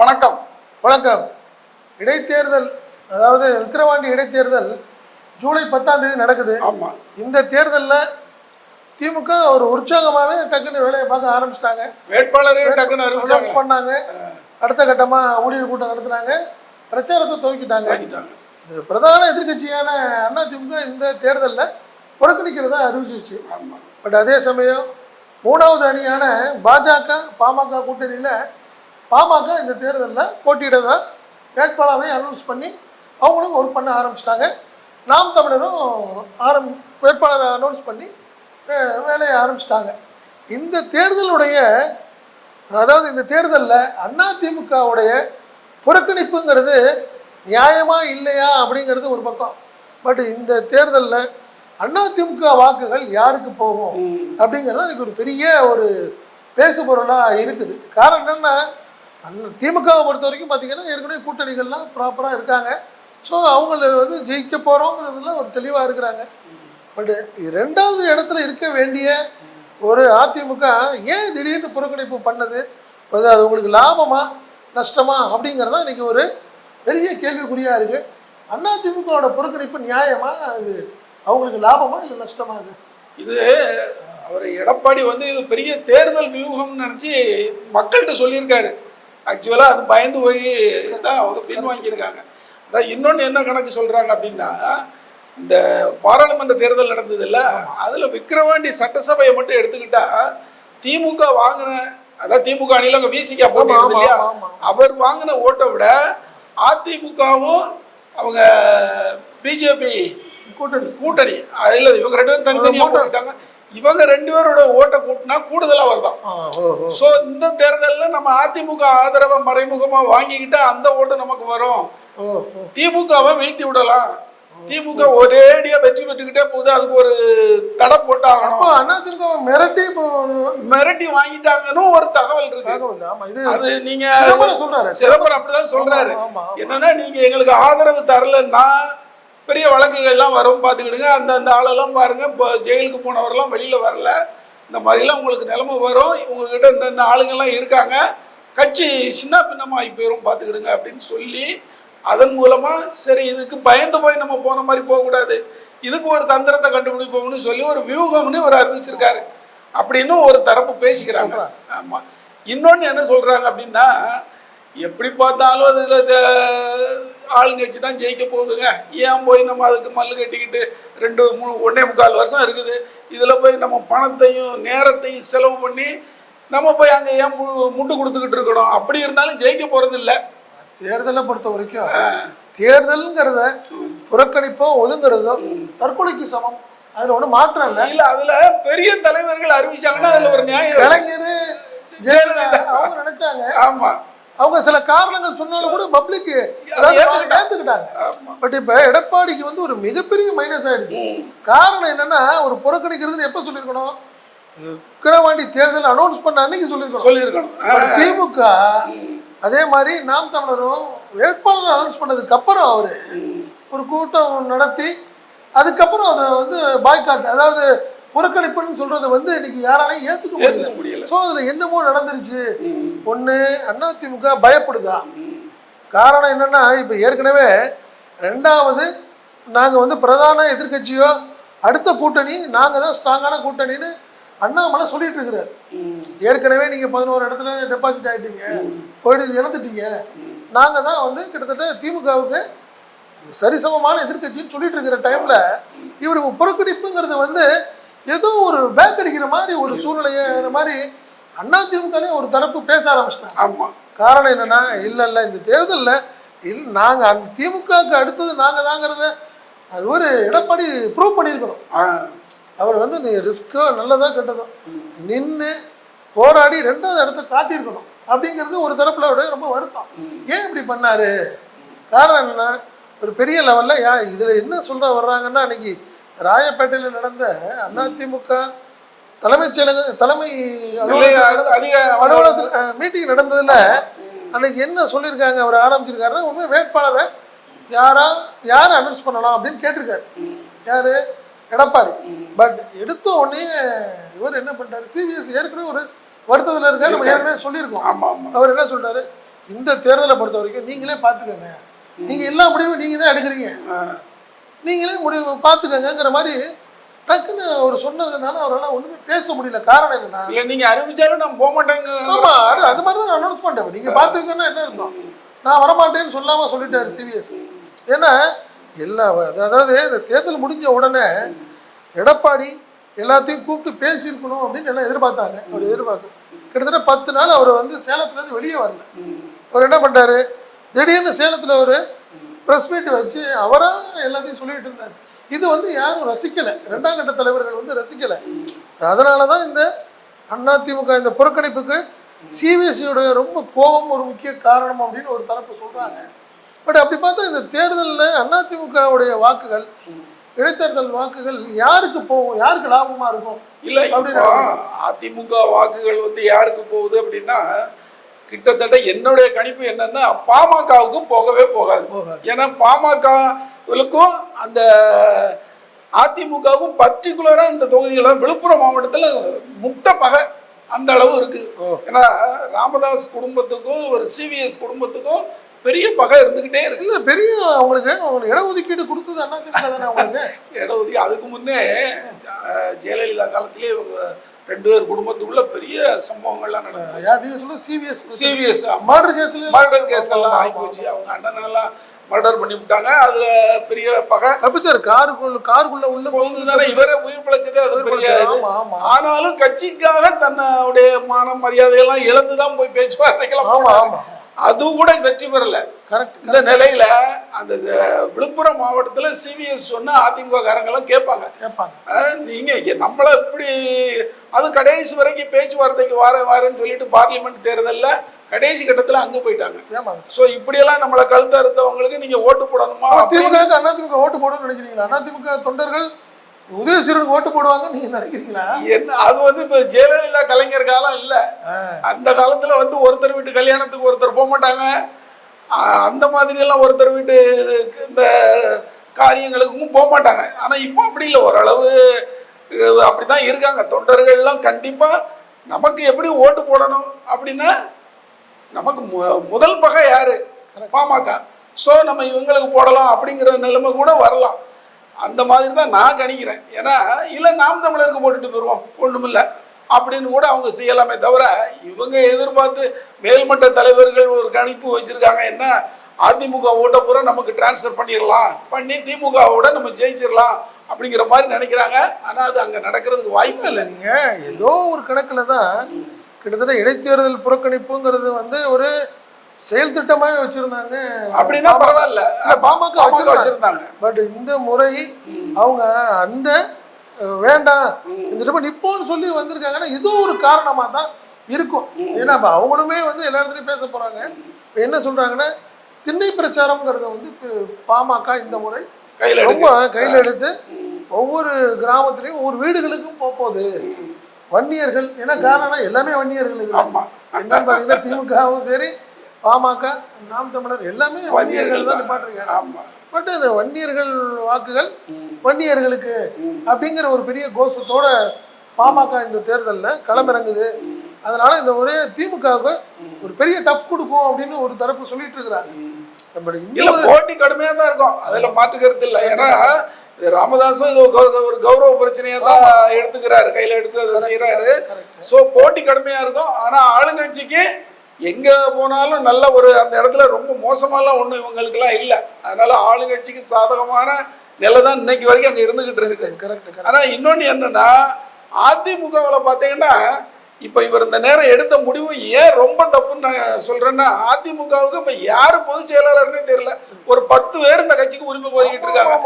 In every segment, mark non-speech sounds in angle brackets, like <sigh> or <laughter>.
வணக்கம். வணக்கம். இடைத்தேர்தல் அதாவது விக்கிரவாண்டி இடைத்தேர்தல் ஜூலை பத்தாம் தேதி நடக்குது. ஆமா. இந்த தேர்தலில் திமுக ஒரு உற்சாகமாகவே டக்குன்னு வேலையை பார்க்க ஆரம்பிச்சிட்டாங்க. வேட்பாளரே டக்குன்னு அனௌன்ஸ் பண்ணாங்க. அடுத்த கட்டமாக ஊழியர் கூட்டம் நடத்துனாங்க பிரச்சாரத்தை துவக்கிட்டாங்க. இது பிரதான எதிர்க்கட்சியான அதிமுக இந்த தேர்தலில் புறக்கணிக்கிறதா அறிவிச்சிருச்சு. ஆமா. பட் அதே சமயம் மூணாவது அணியான பாஜக பாமக கூட்டணியில் பாமக இந்த தேர்தலில் போட்டியிடதா வேட்பாளரை அனௌன்ஸ் பண்ணி அவங்களும் ஒர்க் பண்ண ஆரம்பிச்சிட்டாங்க. நாம் தமிழரும் ஆரம் வேட்பாளரை அனௌன்ஸ் பண்ணி வேலையை ஆரம்பிச்சிட்டாங்க. இந்த தேர்தலுடைய அதாவது இந்த தேர்தலில் அதிமுகவுடைய புறக்கணிப்புங்கிறது நியாயமா இல்லையா அப்படிங்கிறது ஒரு பக்கம். பட் இந்த தேர்தலில் அதிமுக வாக்குகள் யாருக்கு போகும் அப்படிங்கிறது எனக்கு ஒரு பெரிய ஒரு பேசு பொருளாக இருக்குது. காரணம் என்னன்னா திமுகவை பொறுத்த வரைக்கும் பார்த்தீங்கன்னா ஏற்கனவே கூட்டணிகள்லாம் ப்ராப்பராக இருக்காங்க. ஸோ அவங்கள வந்து ஜெயிக்க போகிறோங்கிறதுல ஒரு தெளிவாக இருக்கிறாங்க. பட் ரெண்டாவது இடத்துல இருக்க வேண்டிய ஒரு அதிமுக ஏன் திடீர்னு புறக்கணிப்பு பண்ணது? அது அது உங்களுக்கு லாபமா நஷ்டமா அப்படிங்கிறது தான் இன்னைக்கு ஒரு பெரிய கேள்விக்குறியாக இருக்குது அதிமுகவோட புறக்கணிப்பு நியாயமா? அது அவங்களுக்கு லாபமா இல்லை நஷ்டமா அது? இது அவர் எடப்பாடி வந்து இது பெரிய தேர்தல் வியூகம்னு நினச்சி மக்கள்கிட்ட சொல்லியிருக்காரு. ஆக்சுவலா அது பயந்து போய் தான் அவங்க பின்வாங்கியிருக்காங்க அதான் இன்னொன்று என்ன கணக்கு சொல்றாங்க அப்படின்னா இந்த பாராளுமன்ற தேர்தல் நடந்தது இல்ல அதுல விக்கிரவாண்டி சட்டசபையை மட்டும் எடுத்துக்கிட்டா திமுக வாங்கின அதான் திமுக அணியில அங்க விசிகா போட்டி இல்லையா. அவர் வாங்கின ஓட்டை விட அதிமுகவும் அவங்க பிஜேபி கூட்டணி கூட்டணி அது இல்ல இவங்க ரெண்டு பேரும் தனித்தனியா கூட்டணி. இவங்க ரெண்டு பேரோட ஓட்டை கூட்டினா கூடுதலா வருதாம் ஆ ஓ ஓ. சோ இந்த தேர்தல்ல நம்ம அதிமுக ஆதரவை மறைமுகமா வாங்கிக்கிட்டா அந்த ஓட்டு நமக்கு வரும். திமுகவை வீழ்த்தி விடலாம். திமுக ஒரேடியா வெற்றி பெற்றுக்கிட்டே போகுது. அதுக்கு ஒரு தடை போட்டாகணும். மிரட்டி மிரட்டி வாங்கிட்டாங்கன்னு ஒரு தகவல் இருக்கு. அது நீங்க சிதம்பரம் அப்படிதான் சொல்றாரு. என்னன்னா நீங்க எங்களுக்கு ஆதரவு தரலன்னா பெரிய வழக்குகள்லாம் வரும் பார்த்துக்கிடுங்க. அந்த அந்த ஆளெல்லாம் பாருங்க. இப்போ ஜெயிலுக்கு போனவரெல்லாம் வெளியில வரல. இந்த மாதிரிலாம் உங்களுக்கு நிலைமை வரும். உங்ககிட்ட இந்த இந்த ஆளுங்கெல்லாம் இருக்காங்க. கட்சி சின்ன பின்னமாகி போயிரும் பார்த்துக்கிடுங்க அப்படின்னு சொல்லி அதன் மூலமா சரி இதுக்கு பயந்து போய் நம்ம போன மாதிரி போகக்கூடாது. இதுக்கு ஒரு தந்திரத்தை கண்டுபிடிப்போம்னு சொல்லி ஒரு வியூகம்னு ஒரு அறிவிச்சிருக்காரு. அப்படின்னு ஒரு தரப்பு பேசிக்கிறாங்க. ஆமா. இன்னொன்னு என்ன சொல்றாங்க அப்படின்னா எப்படி பார்த்தாலும் அதுல ஆளுங்கட்சி தான் ஜெயிக்க போகுதுங்க. ஏன் போய் நம்ம அதுக்கு மல்லு கட்டிக்கிட்டு ரெண்டு மூணு ஒன்னே முக்கால் வருஷம் இருக்குது. இதுல போய் நம்ம பணத்தையும் நேரத்தையும் செலவு பண்ணி நம்ம போய் அங்க ஏன் முட்டு கொடுத்துக்கிட்டு இருக்கணும்? அப்படி இருந்தாலும் ஜெயிக்க போறது இல்ல தேர்தலை பொறுத்த வரைக்கும் தேர்தல்ங்கிறத புறக்கணிப்போ ஒதுங்கிறதோ தற்கொலைக்கு சமம். அதுல ஒண்ணும் மாற்றம் இல்லை. இல்ல அதுல பெரிய தலைவர்கள் அறிவிச்சாங்கன்னா அதுல ஒரு நியாயம். கலைஞர் ஜெயலலிதா அவங்க நினைச்சாங்க. ஆமா. அவங்க சில காரணங்கள் சொன்னாலும் கூட பப்ளிக் ஏத்துக்கிட்டாங்க. பட் இப்ப எடப்பாடிக்கு வந்து ஒரு மிகப்பெரிய மைனஸ் ஆயிடுச்சு. காரணம் என்னன்னா ஒரு புறக்கணிக்கிறதுன்னு எப்ப சொல்லியிருக்கணும்? விக்கிரவாண்டி தேர்தல் அனௌன்ஸ் பண்ண அன்னைக்கு சொல்லியிருக்கணும். சொல்லியிருக்கணும். திமுக அதே மாதிரி நாம் தமிழரும் வேட்பாளர் அனௌன்ஸ் பண்ணதுக்கு அப்புறம் அவரு ஒரு கூட்டம் நடத்தி அதுக்கப்புறம் அதை வந்து பாய்காட் அதாவது புறக்கணிப்புன்னு சொல்றதை வந்து இன்னைக்கு யாராலையும் ஏத்துக்க முடியல. முடியல. ஸோ அதுல என்னமோ நடந்துருச்சு. ஒண்ணு அதிமுக பயப்படுதா? காரணம் என்னன்னா இப்ப ஏற்கனவே ரெண்டாவது நாங்க வந்து பிரதான எதிர்க்கட்சியோ அடுத்த கூட்டணி நாங்க தான் ஸ்ட்ராங்கான கூட்டணின்னு அண்ணாமலை சொல்லிட்டு இருக்கிறார். ஏற்கனவே நீங்க பதினோரு இடத்துல டெபாசிட் ஆயிட்டீங்க. போயிட்டு இழந்துட்டீங்க. நாங்க தான் வந்து கிட்டத்தட்ட திமுகவுக்கு சரிசமமான எதிர்க்கட்சின்னு சொல்லிட்டு இருக்கிற டைம்ல இவர் புறக்கணிப்புங்கிறது வந்து ஏதோ ஒரு பேக் அடிக்கிற மாதிரி ஒரு சூழ்நிலைய மாதிரி அண்ணா திமுகலே ஒரு தரப்பு பேச ஆரம்பிச்சிட்டாங்க. ஆமா. காரணம் என்னன்னா இல்ல இல்ல இந்த தேர்தல்ல இல்ல நாங்க அந்த திமுகவுக்கு அடுத்தது நாங்க தாங்கிறத அது ஒரு எடப்பாடி ப்ரூவ் பண்ணியிருக்கணும். அவர் வந்து நீ ரிஸ்க்கோ நல்லதோ கெட்டதோ நின்று போராடி ரெண்டாவது இடத்த காட்டியிருக்கணும் அப்படிங்கிறது ஒரு தரப்புல விட ரொம்ப வருத்தம். ஏன் இப்படி பண்ணாரு? காரணம் என்னன்னா ஒரு பெரிய லெவல்ல யா இதுல என்ன சொல்ற வர்றாங்கன்னா அன்னைக்கு ராயப்பேட்டையில் நடந்த அதிமுக தலைமைச் செயலக தலைமை அலுவலகத்தில் மீட்டிங் நடந்ததுல அன்னைக்கு என்ன சொல்லியிருக்காங்க அவர் ஆரம்பிச்சிருக்காருன்னா உண்மை வேட்பாளரை யாரா யாரை அனௌன்ஸ் பண்ணலாம் அப்படின்னு கேட்டிருக்காரு. யாரு? எடப்பாடி. பட் எடுத்த உடனே இவர் என்ன பண்ணிட்டாரு சிபிஎஸ் ஏற்கனவே ஒரு வருத்தத்தில் இருக்காரு நம்ம ஏற்கனவே சொல்லியிருக்கோம். அவர் என்ன சொல்றாரு இந்த தேர்தலை பொறுத்த வரைக்கும் நீங்களே பார்த்துக்கோங்க. நீங்க எல்லா முடிவும் நீங்க தான் எடுக்கிறீங்க. நீங்களே முடிவு பார்த்துக்கோங்கிற மாதிரி டக்குன்னு அவர் சொன்னதுனால அவரால் ஒண்ணுமே பேச முடியல. காரணம் என்னன்னா இல்ல நீங்க அறிவிச்சாலும் நான் போக மாட்டேங்க. ஆமா அது அது மாதிரி தான் அனௌன்ஸ் பண்ணிட்டேன். நீங்க பார்த்துக்கன்னா என்ன அர்த்தம்? நான் வரமாட்டேன்னு சொல்லாம சொல்லிட்டாரு சிவிஎஸ் ஏன்னா எல்லா அதாவது இந்த தேர்தல் முடிஞ்ச உடனே எடப்பாடி எல்லாத்தையும் கூப்பிட்டு பேசியிருக்கணும் அப்படின்னு எல்லாம் எதிர்பார்த்தாங்க. அவர் எதிர்பார்த்து கிட்டத்தட்ட பத்து நாள் அவர் வந்து சேலத்துல இருந்து வெளியே வரல. அவர் என்ன பண்ணிட்டாரு? திடீர்னு சேலத்துல ஒரு ப்ரெஸ் மீட் வச்சு அவரா எல்லாத்தையும் சொல்லிட்டு இருந்தார். இது வந்து யாரும் ரசிக்கல. இரண்டாம் கட்ட தலைவர்கள் வந்து ரசிக்கல. அதனால தான் இந்த அதிமுக இந்த புறக்கணிப்புக்கு சிபிஎஸ்சியோட ரொம்ப கோபம் ஒரு முக்கிய காரணம் அப்படின்னு ஒரு தரப்பு சொல்றாங்க. பட் அப்படி பார்த்தா இந்த தேர்தலில் அதிமுகவுடைய வாக்குகள் இடைத்தேர்தல் வாக்குகள் யாருக்கு போகும்? யாருக்கு லாபமா இருக்கும்? இல்ல இப்போ அதிமுக வாக்குகள் வந்து யாருக்கு போகுது அப்படின்னா கிட்டத்தட்ட என்னுடைய கணிப்பு என்னன்னா பாமகவுக்கும் போகவே போகாது. ஏன்னா பாமகவுக்கும் அந்த அதிமுகவுக்கும் பர்டிகுலரா இந்த தொகுதியில விழுப்புரம் மாவட்டத்துல முட்டை பகை அந்த அளவு இருக்குது. ஏன்னா ராமதாஸ் குடும்பத்துக்கும் ஒரு சிவிஎஸ் குடும்பத்துக்கும் பெரிய பகை இருந்துகிட்டே இருக்கு இல்ல பெரிய அவங்களுக்கு அவங்களுக்கு இடஒதுக்கீடு கொடுத்தது தானே அவங்களுக்கு <laughs> இடஒதுக்கி அதுக்கு முன்னே ஜெயலலிதா காலத்திலே இவங்க ரெண்டு பேர் குடும்பத்துக்குள்ள பெரிய சம்பவங்கள்லாம் நடந்தது. சிபிஎஸ் சிவிஎஸ் மர்டர் கேஸ்ல மர்டர் கேஸ் எல்லாம் ஆகி போச்சு. அவங்க அண்ணனெல்லாம் மர்டர் பண்ணி விட்டாங்க. அதுல பெரிய பகை. தப்பிச்சார். காருக்குள்ள காருக்குள்ள உள்ள போகுது தானே இவரே உயிர் பிழைச்சதே அது பெரிய ஆமா ஆமா. ஆனாலும் கட்சிக்காக தன்னுடைய மான மரியாதையெல்லாம் இழந்துதான் போய் பேச்சுவார்த்தைக்கெல்லாம் அதுவும் கூட வெற்றி பெறல. கரெக்ட் இந்த நிலையில அந்த விழுப்புரம் மாவட்டத்துல சிவிஎஸ் சொன்னா அதிமுக காரங்கெல்லாம் கேட்பாங்க. நீங்க நம்மள இப்படி அது கடைசி வரைக்கும் பேச்சுவார்த்தைக்கு வார வாரேன்னு சொல்லிட்டு பார்லிமெண்ட் தேர்தல்ல கடைசி கட்டத்துல அங்க போயிட்டாங்க. சோ இப்படியெல்லாம் நம்மளை கழுத்த அறுத்தவங்களுக்கு நீங்க ஓட்டு போடணுமா? அப்படின்னு திமுக அதிமுக ஓட்டு போடணும்னு நினைக்கிறீங்களா? அதிமுக தொண்டர்கள் உதயசூரனுக்கு ஓட்டு போடுவாங்க நீங்க நினைக்கிறீங்களா? என்ன அது வந்து இப்ப ஜெயலலிதா கலைஞர் காலம் இல்ல. அந்த காலத்துல வந்து ஒருத்தர் வீட்டு கல்யாணத்துக்கு ஒருத்தர் போக மாட்டாங்க. அந்த மாதிரி எல்லாம் ஒருத்தர் வீட்டு இந்த காரியங்களுக்கும் போக மாட்டாங்க. ஆனா இப்போ அப்படி இல்லை. ஓரளவு அப்படிதான் இருக்காங்க. தொண்டர்கள்லாம் கண்டிப்பா நமக்கு எப்படி ஓட்டு போடணும் அப்படின்னா நமக்கு மு- முதல் பகை யாரு? பாமக. சோ நம்ம இவங்களுக்கு போடலாம் அப்படிங்கிற நிலைமை கூட வரலாம். அந்த மாதிரி தான் நான் கணிக்கிறேன். ஏன்னா இல்லை நாம் தமிழருக்கு போட்டுட்டு போயிடுவோம் இல்லை அப்படின்னு கூட அவங்க செய்யலாமே தவிர இவங்க எதிர்பார்த்து மேல்மட்ட தலைவர்கள் ஒரு கணிப்பு வச்சுருக்காங்க என்ன அதிமுக ஓட்ட பூரா நமக்கு டிரான்ஸ்ஃபர் பண்ணிடலாம் பண்ணி திமுகவோட நம்ம ஜெயிச்சிடலாம் அப்படிங்கிற மாதிரி நினைக்கிறாங்க. ஆனால் அது அங்கே நடக்கிறதுக்கு வாய்ப்பு இல்லைங்க ஏதோ ஒரு கணக்கில் தான் கிட்டத்தட்ட இடைத்தேர்தல் புறக்கணிப்புங்கிறது வந்து ஒரு செயல் திட்டமாவே வச்சிருந்தாங்க. அப்படின்னா பரவாயில்ல. பாமக வச்சிருந்தாங்க. பட் இந்த முறை அவங்க அந்த வேண்டாம் இந்த தடவை நிப்போன்னு சொல்லி வந்திருக்காங்கன்னா ஏதோ ஒரு காரணமா தான் இருக்கும். ஏன்னா இப்ப அவங்களுமே வந்து எல்லா இடத்துலயும் பேச போறாங்க. இப்ப என்ன சொல்றாங்கன்னா திண்ணை பிரச்சாரம்ங்கிறத வந்து இப்ப பாமக இந்த முறை ரொம்ப கையில எடுத்து ஒவ்வொரு கிராமத்துலயும் ஒவ்வொரு வீடுகளுக்கும் போக போகுது. வன்னியர்கள் என்ன காரணம் எல்லாமே வன்னியர்கள் இது என்னன்னு பாத்தீங்கன்னா திமுகவும் சரி பாமக நாம் தமிழர் எல்லாமே வன்னியர்கள் தான் நிப்பாட்டுறீங்க ஆமா. பட் அந்த வன்னியர்கள் வாக்குகள் வன்னியர்களுக்கு அப்படிங்கிற ஒரு பெரிய கோஷத்தோட பாமக இந்த தேர்தலில் களமிறங்குது. அதனால இந்த ஒரே திமுகவுக்கு ஒரு பெரிய டஃப் கொடுக்கும் அப்படின்னு ஒரு தரப்பு சொல்லிட்டு இருக்கிறாங்க நம்ம இந்த இல்ல போட்டி கடுமையா தான் இருக்கும். அதுல மாற்று கருத்து இல்ல. ஏன்னா இது ராமதாசும் இது ஒரு கௌரவ பிரச்சனையா தான் எடுத்துக்கிறாரு. கையில எடுத்து அதை செய்யறாரு. சோ போட்டி கடுமையா இருக்கும். ஆனா ஆளுங்கட்சிக்கு எங்க போனாலும் நல்ல ஒரு அந்த இடத்துல ரொம்ப மோசமாலாம் ஒண்ணும் இவங்களுக்கு எல்லாம் இல்ல. அதனால ஆளுங்கட்சிக்கு சாதகமான நிலை தான் இன்னைக்கு வரைக்கும் அங்க இருந்துகிட்டு இருக்குது. கரெக்ட் கரெக்ட் ஆனா இன்னொன்னு என்னன்னா அதிமுகவுல பாத்தீங்கன்னா இப்ப இவர் இந்த நேரம் எடுத்த முடிவு ஏன் ரொம்ப தப்புன்னு நான் சொல்றேன்னா அதிமுகவுக்கு இப்ப யாரு பொதுச் செயலாளர்னே தெரியல. ஒரு பத்து பேர் இந்த கட்சிக்கு உரிமை கோரிக்கிட்டு இருக்காங்க.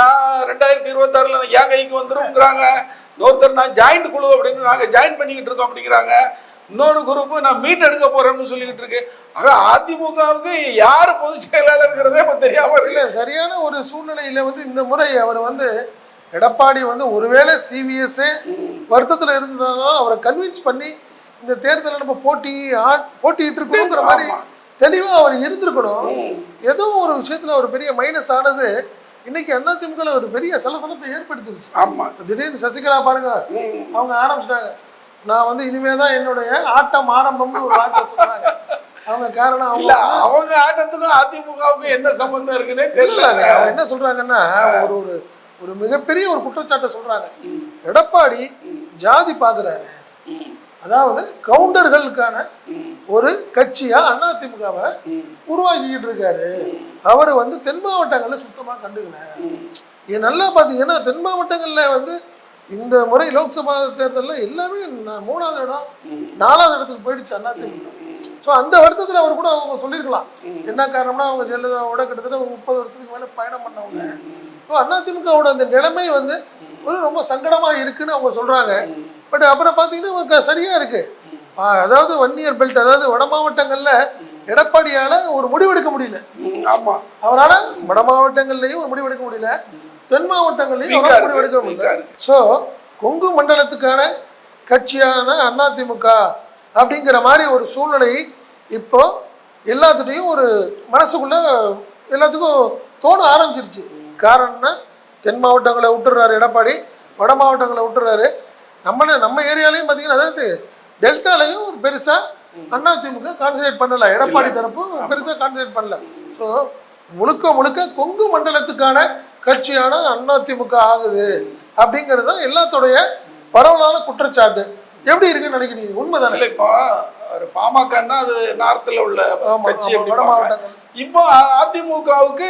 நான் ரெண்டாயிரத்தி இருபத்தாறுல என் கைக்கு வந்துருங்கிறாங்க இன்னொருத்தர் நான் ஜாயிண்ட் குழு அப்படின்னு நாங்க ஜாயின் பண்ணிக்கிட்டு இருக்கோம் அப்படிங்கிறாங்க. இன்னொரு குரூப் நான் மீட் எடுக்க போறேன்னு சொல்லிக்கிட்டு இருக்கு ஆக அதிமுகவுக்கு யாரு பொதுச் செயலாளர்ங்கிறதே இப்ப தெரியாம இல்ல சரியான ஒரு சூழ்நிலையில வந்து இந்த முறை அவர் வந்து எடப்பாடி வந்து ஒருவேளை சிபிஎஸ்ஏ வருத்தத்துல இருந்ததாலும் அவரை கன்வின்ஸ் பண்ணி இந்த தேர்தலில் நம்ம போட்டி போட்டியிட்டு இருக்கணுங்கிற மாதிரி ஆமா. தெளிவா அவர் இருந்திருக்கணும். ஏதோ ஒரு விஷயத்துல ஒரு பெரிய மைனஸ் ஆனது இன்னைக்கு அதிமுக ஒரு பெரிய சலசலப்பை ஏற்படுத்திருச்சு. ஆமா. திடீர்னு சசிகலா பாருங்க அவங்க ஆரம்பிச்சிட்டாங்க. நான் வந்து இனிமே தான் என்னுடைய ஆட்டம் ஆரம்பம்னு ஒரு வார்த்தை சொன்னாங்க அவங்க காரணம் இல்ல அவங்க ஆட்டத்துக்கும் அதிமுகவுக்கும் என்ன சம்பந்தம் இருக்குன்னே தெரியல. என்ன சொல்றாங்கன்னா ஒரு ஒரு ஒரு மிகப்பெரிய ஒரு குற்றச்சாட்டை சொல்றாங்க. எடப்பாடி ஜாதி பாக்குறாரு ம், அதாவது கவுண்டர்களுக்கான ஒரு கட்சியா அதிமுகவை ம், உருவாக்கிக்கிட்டு இருக்காரு. அவர் வந்து தென் மாவட்டங்கள்ல சுத்தமா கண்டுக்கல. நல்லா பாத்தீங்கன்னா தென் மாவட்டங்கள்ல வந்து இந்த முறை லோக்சபா தேர்தல்ல எல்லாமே மூணாவது இடம் நாலாவது இடத்துக்கு போயிடுச்சு அதிமுக ஸோ அந்த வருத்தத்துல அவர் கூட அவங்க சொல்லியிருக்கலாம் என்ன காரணம்னா அவங்க ஜெயலலிதாவோட கிட்டத்தட்ட ஒரு முப்பது வருஷத்துக்கு மேல பயணம் பண்ணவங்க. ஸோ அதிமுகவோட அந்த நிலைமை வந்து ஒரு ரொம்ப சங்கடமா இருக்குன்னு அவங்க சொல்றாங்க. பட் அப்புறம் பார்த்தீங்கன்னா இவங்க சரியா இருக்கு. ஆ, அதாவது ஒன் இயர் பெல்ட் அதாவது வட மாவட்டங்கள்ல எடப்பாடியால ஒரு முடிவெடுக்க முடியல. ம், ஆமா. அவரால வட மாவட்டங்கள்லயும் ஒரு முடிவெடுக்க முடியல. தென் மாவட்டங்கள்லயும். ஸோ கொங்கு மண்டலத்துக்கான கட்சியான அதிமுக அப்படிங்கிற மாதிரி ஒரு சூழ்நிலை இப்போ எல்லாத்துட்டையும் ஒரு மனசுக்குள்ள எல்லாத்துக்கும் தோண ஆரம்பிச்சிருச்சு. காரணம்னா தென் மாவட்டங்களை விட்டுறாரு எடப்பாடி வட மாவட்டங்களை விட்டுறாரு நம்ம நம்ம ஏரியாலையும் பார்த்தீங்கன்னா அதாவது டெல்டாலையும் ஒரு பெருசா அதிமுக கான்சன்ட்ரேட் பண்ணல. எடப்பாடி தரப்பும் பெருசா கான்சன்ட்ரேட் பண்ணல. ஸோ முழுக்க முழுக்க கொங்கு மண்டலத்துக்கான கட்சியான அதிமுக ஆகுது அப்படிங்கிறது தான் எல்லாத்தோடைய பரவலான குற்றச்சாட்டு. எப்படி இருக்குன்னு நினைக்கிறீங்க? உண்மைதானே? இல்ல இப்போ ஒரு பாமகன்னா அது நார்த்ல உள்ள கட்சி இப்போ அதிமுகவுக்கு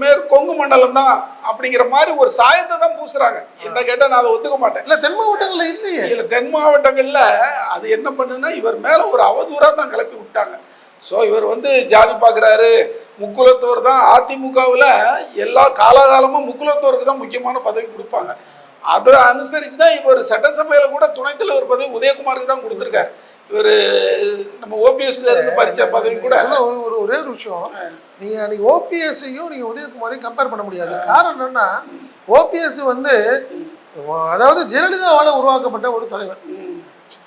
மேற் கொங்கு மண்டலம் தான் அப்படிங்கிற மாதிரி ஒரு சாயத்தை தான் பூசுறாங்க. என்ன கேட்டா நான் அதை ஒத்துக்க மாட்டேன். இல்ல தென் மாவட்டங்கள்ல இல்லையே. இதுல தென் மாவட்டங்கள்ல அது என்ன பண்ணுன்னா இவர் மேல ஒரு அவதூறா தான் கிளப்பி விட்டாங்க. ஸோ இவர் வந்து ஜாதி பார்க்குறாரு முக்குலத்தோர் தான் அதிமுகவுல எல்லா காலாகாலமும் முக்குலத்தோருக்கு தான் முக்கியமான பதவி கொடுப்பாங்க. அதை அனுசரிச்சு தான் இவர் சட்டசபையில கூட துணைத் தலைவர் பதவி உதயகுமாருக்கு தான் கொடுத்துருக்காரு. இவர் நம்ம ஓபிஎஸ்ல இருந்து பறிச்ச பதவி கூட. ஒரு ஒரு ஒரே ஒரு விஷயம். நீங்க அன்னைக்கு ஓபிஎஸ்ஸையும் நீங்க உதயகுமாரையும் கம்பேர் பண்ண முடியாது. காரணம் என்னன்னா ஓபிஎஸ் வந்து அதாவது ஜெயலலிதாவால உருவாக்கப்பட்ட ஒரு தலைவர்.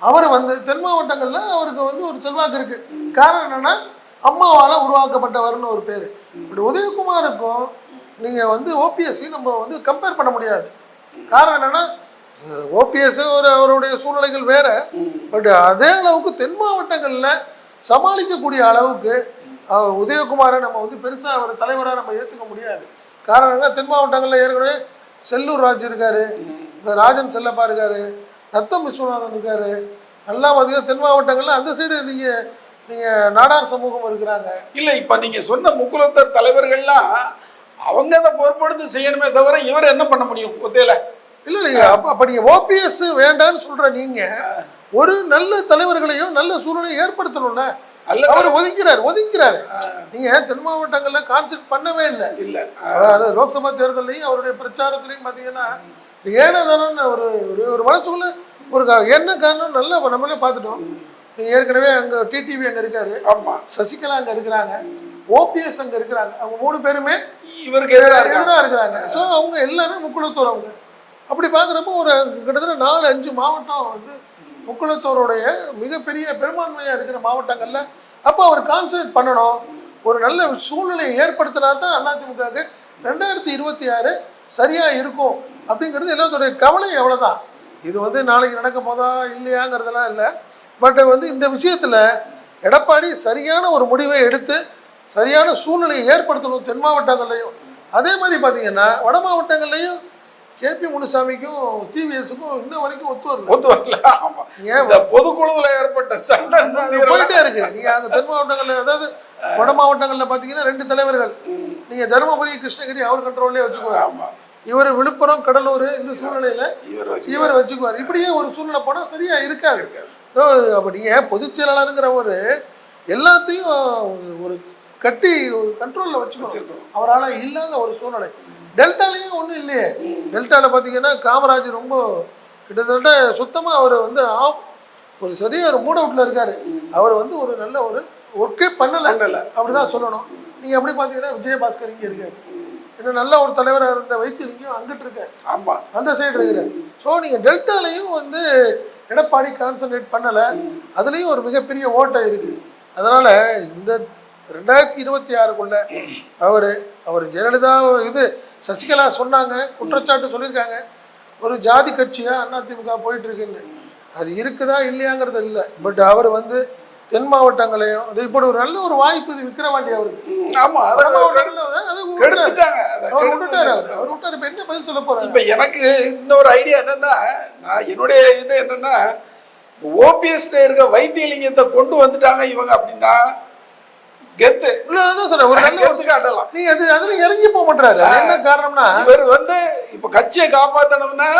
அவர் வந்து தென் மாவட்டங்கள்ல அவருக்கு வந்து ஒரு செல்வாக்கு இருக்கு. காரணம் என்னன்னா அம்மாவால் உருவாக்கப்பட்டவர்னு ஒரு பேர். இப்படி உதயகுமாருக்கும் நீங்கள் வந்து ஓபிஎஸ்ஸையும் நம்ம வந்து கம்பேர் பண்ண முடியாது. காரணம் என்னென்னா ஓபிஎஸ் ஒரு அவருடைய சூழ்நிலைகள் வேற. பட் அதே அளவுக்கு தென் மாவட்டங்களில் சமாளிக்கக்கூடிய அளவுக்கு உதயகுமாரை நம்ம வந்து பெருசாக அவர் தலைவராக நம்ம ஏற்றுக்க முடியாது. காரணம் என்ன தென் மாவட்டங்களில் ஏற்கனவே செல்லூர் ராஜ் இருக்காரு. இந்த ராஜன் செல்லப்பா இருக்காரு. ரத்தம் விஸ்வநாதன் இருக்காரு. நல்லா பார்த்தீங்கன்னா தென் மாவட்டங்களில் அந்த சைடு நீங்கள் நீங்க நாடார் சமூகம் இருக்கிறாங்க. இல்ல இப்ப நீங்க சொன்ன முக்குலத்தர் தலைவர்கள்லாம் அவங்க அதை பொறுப்படுத்தி செய்யணுமே தவிர இவர் என்ன பண்ண முடியும் ஒத்தையில? இல்ல நீங்க அப்ப அப்ப நீங்க ஓபிஎஸ் வேண்டாம்னு சொல்ற நீங்க ஒரு நல்ல தலைவர்களையும் நல்ல சூழ்நிலையை ஏற்படுத்தணும்ல? அல்ல அவர் ஒதுக்கிறார் ஒதுக்கிறாரு. நீங்க தென் மாவட்டங்கள்ல கான்சென்ட் பண்ணவே இல்லை. இல்ல. அதாவது லோக்சபா தேர்தலையும் அவருடைய பிரச்சாரத்திலையும் பாத்தீங்கன்னா ஏனதானு ஒரு ஒரு மனசுக்குள்ள ஒரு என்ன காரணம் நல்லா நம்மளே பார்த்துட்டோம் ஏற்கனவே அங்க டிடிவி அங்க இருக்காரு. ஆமா. சசிகலா அங்க இருக்கிறாங்க. ஓபிஎஸ் அங்க இருக்கிறாங்க. அவங்க மூணு பேருமே இவருக்கு எதிராக இருக்கிறாங்க. ஸோ அவங்க எல்லாமே முக்குளத்தூர் அப்படி பார்க்குறப்போ ஒரு கிட்டத்தட்ட நாலு அஞ்சு மாவட்டம் வந்து முக்குளத்தூருடைய மிகப்பெரிய பெரும்பான்மையாக இருக்கிற மாவட்டங்கள்ல அப்போ அவர் கான்சன்ட்ரேட் பண்ணணும். ஒரு நல்ல சூழ்நிலையை ஏற்படுத்தினா தான் அதிமுகவுக்கு ரெண்டாயிரத்தி இருபத்தி ஆறு சரியா இருக்கும் அப்படிங்கிறது எல்லாத்தோடைய கவலை எவ்வளவுதான் இது வந்து நாளைக்கு நடக்க போதா இல்லையாங்கிறதெல்லாம் இல்லை. பட் வந்து இந்த விஷயத்துல எடப்பாடி சரியான ஒரு முடிவை எடுத்து சரியான சூழ்நிலையை ஏற்படுத்தணும் தென் மாவட்டங்கள்லையும். அதே மாதிரி பார்த்தீங்கன்னா வட மாவட்டங்கள்லையும் கேபி முனுசாமிக்கும் சிவிஎஸ்க்கும் இன்ன வரைக்கும் ஒத்து வரல. ஒத்து வரல. ஏன்? பொதுக்குழுவுல ஏற்பட்ட சண்டை போயிட்டே இருக்கு. நீங்க அங்க தென் மாவட்டங்கள்ல அதாவது வட மாவட்டங்கள்ல பாத்தீங்கன்னா ரெண்டு தலைவர்கள். நீங்க தருமபுரி கிருஷ்ணகிரி அவர் கண்ட்ரோல்லே வச்சுக்குவார். ஆமா. இவர் விழுப்புரம் கடலூர் இந்த சூழ்நிலையில இவர் வச்சு இவர் வச்சுக்குவார். இப்படியே ஒரு சூழ்நிலை போனா சரியா இருக்காது. அப்ப நீங்க பொதுச் செயலாளருங்கிற ஒரு எல்லாத்தையும் ஒரு கட்டி ஒரு கண்ட்ரோல்ல வச்சுக்கணும். அவரால இல்லாத ஒரு சூழ்நிலை. டெல்டாலையும் ஒண்ணும் இல்லையே. டெல்டால பாத்தீங்கன்னா காமராஜ் ரொம்ப கிட்டத்தட்ட சுத்தமா அவர் வந்து ஆஃப் ஒரு சரியா ஒரு மூட் அவுட்ல இருக்காரு. அவர் வந்து ஒரு நல்ல ஒரு ஒர்க்கே பண்ணல. பண்ணல. அப்படிதான் சொல்லணும். நீங்க அப்படி பாத்தீங்கன்னா விஜயபாஸ்கர் இங்க இருக்காரு. இன்னும் நல்ல ஒரு தலைவராக இருந்த வைத்தியலிங்கம் அங்கிட்டு இருக்காரு. ஆமா. அந்த சைடு இருக்கிறார் ஸோ நீங்கள் டெல்டாலையும் வந்து எடப்பாடி கான்சன்ட்ரேட் பண்ணலை. அதுலேயும் ஒரு மிகப்பெரிய ஓட்டம் இருக்குது அதனால் இந்த ரெண்டாயிரத்தி இருபத்தி ஆறுக்குள்ள அவர் அவர் ஜெயலலிதா இது சசிகலா சொன்னாங்க குற்றச்சாட்டு சொல்லியிருக்காங்க. ஒரு ஜாதி கட்சியாக அதிமுக போயிட்டு இருக்குன்னு அது இருக்குதா இல்லையாங்கிறது இல்லை. பட் அவர் வந்து தென் மாவட்டங்களையும் அது இப்படி ஒரு நல்ல ஒரு வாய்ப்பு இது விக்கிரவாண்டி அவருக்கு. ம், அதை அவர் விட்டுட்டாரு. அவர். விட்டாரு இப்ப என்ன பதில் சொல்ல போறாரு? இப்ப எனக்கு இன்னொரு ஐடியா என்னன்னா நான் என்னுடைய இது என்னன்னா ஓபிஎஸ்ல இருக்க வைத்தியலிங்கத்தை கொண்டு வந்துட்டாங்க இவங்க அப்படின்னா கெத்து. இல்ல அதான் சொல்றேன். ஒரு நல்ல ஒரு கெத்து காட்டலாம் நீங்க அது அதுல இறங்கி போக மாட்டாரு என்ன காரணம்னா இவர் வந்து இப்ப கட்சியை காப்பாத்தணும்னா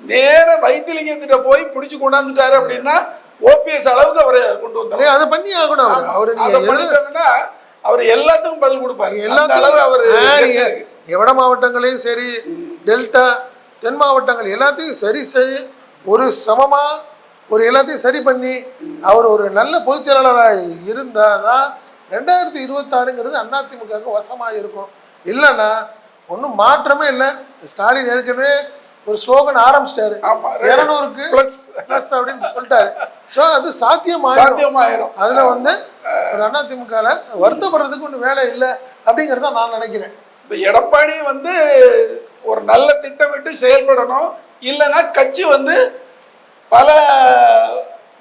நேர வைத்தியலிங்கத்திட்ட போய் பிடிச்சு கொண்டாந்துட்டாரு அப்படின்னா ஓபிஎஸ் அளவுக்கு அவரை கொண்டு வந்தாரு அதை பண்ணி ஆகணும் அவர். அதை பண்ணிட்டாங்கன்னா அவர் எல்லாத்துக்கும் பதில் கொடுப்பாரு. எல்லாத்துக்கும் அவரு ஆ, நீங்க வட மாவட்டங்களையும் சரி டெல்டா தென் மாவட்டங்கள் எல்லாத்தையும் சரி சரி ஒரு சமமா ஒரு எல்லாத்தையும் சரி பண்ணி அவர் ஒரு நல்ல பொதுச் செயலாளராக இருந்தாதான் ரெண்டாயிரத்தி இருபத்தாறுங்கிறது அதிமுகவுக்கு வசமாக இருக்கும் இல்லைன்னா ஒன்றும் மாற்றமே இல்லை. ஸ்டாலின் ஏற்கனவே ஒரு ஸ்லோகன் ஆரம்பிச்சிட்டாரு. இருநூறுக்கு பிளஸ் ப்ளஸ் அப்படின்னு சொல்லிட்டாரு. ஸோ அது சாத்தியமாயிரும். சாத்தியமாயிரும். அதுல வந்து ஒரு அதிமுகல வருத்தப்படுறதுக்கு ஒன்றும் வேலை இல்லை அப்படிங்கிறத நான் நினைக்கிறேன். இப்ப எடப்பாடி வந்து ஒரு நல்ல திட்டமிட்டு செயல்படணும். இல்லைன்னா கட்சி வந்து பல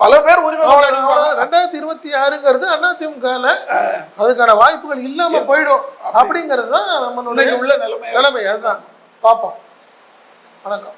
பல பேர் உரிமை ரெண்டாயிரத்தி இருபத்தி ஆறுங்கிறது அதிமுகல அதுக்கான வாய்ப்புகள் இல்லாம போயிடும். அப்படிங்கிறது தான் நம்மளுடைய உள்ள நிலைமை. நிலைமை. அதுதான். பார்ப்போம் வணக்கம்